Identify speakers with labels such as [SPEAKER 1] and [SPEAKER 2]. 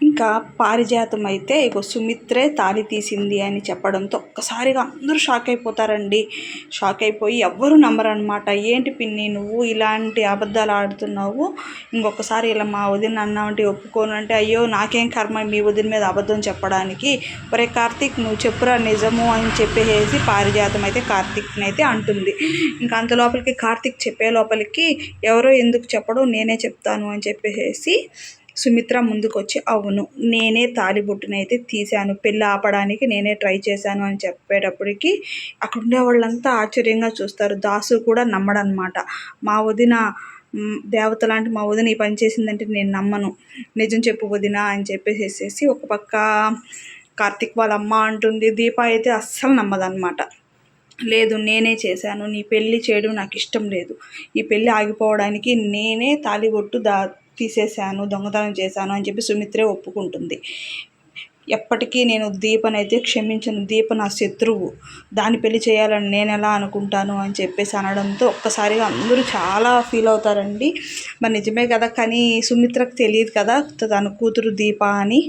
[SPEAKER 1] ఇంకా పారిజాతం అయితే ఇగో సుమిత్రే తాళి తీసింది అని చెప్పడంతో ఒక్కసారిగా అందరూ షాక్ అయిపోతారండి. షాక్ అయిపోయి ఎవ్వరు నమ్మరనమాట ఏంటి పిన్ని నువ్వు ఇలాంటి అబద్ధాలు ఆడుతున్నావు? ఇంకొకసారి ఇలా మా వదిన అన్నామంటే ఒప్పుకోను అంటే అయ్యో నాకేం కర్మ మీ వదిన మీద అబద్ధం చెప్పడానికి? ఒరే కార్తీక్ నువ్వు చెప్పురా నిజము అని చెప్పేసి పారిజాతం అయితే కార్తీక్ని అయితే అంటుంది. ఇంకా అంత లోపలికి కార్తీక్ చెప్పే లోపలికి ఎవరో ఎందుకు చెప్పడం నేనే చెప్తాను అని చెప్పేసి సుమిత్ర ముందుకొచ్చి అవును నేనే తాలిబొట్టునైతే తీశాను. పెళ్ళి ఆపడానికి నేనే ట్రై చేశాను అని చెప్పేటప్పటికి అక్కడ ఉండే వాళ్ళంతా ఆశ్చర్యంగా చూస్తారు. దాసు కూడా నమ్మడనమాట మా వదిన దేవత లాంటి మా వదిన ఈ పని చేసిందంటే నేను నమ్మను. నిజం చెప్పు వదిన అని చెప్పేసేసి ఒక పక్క కార్తిక్ వాళ్ళ అమ్మ అంటుంది. దీప అయితే అస్సలు నమ్మదన్నమాట. లేదు నేనే చేశాను. నీ పెళ్ళి చేయడం నాకు ఇష్టం లేదు. ఈ పెళ్ళి ఆగిపోవడానికి నేనే తాలిబొట్టు దా తీసేశాను దొంగతనం చేశాను అని చెప్పి సుమిత్రే ఒప్పుకుంటుంది. ఎప్పటికీ నేను దీపనైతే క్షమించను. దీప నా శత్రువు. దాన్ని పెళ్ళి చేయాలని నేను ఎలా అనుకుంటాను అని చెప్పేసి అనడంతో ఒక్కసారిగా అందరూ చాలా ఫీల్ అవుతారండి. మరి నిజమే కదా కానీ సుమిత్రకు తెలియదు కదా తన కూతురు దీప అని.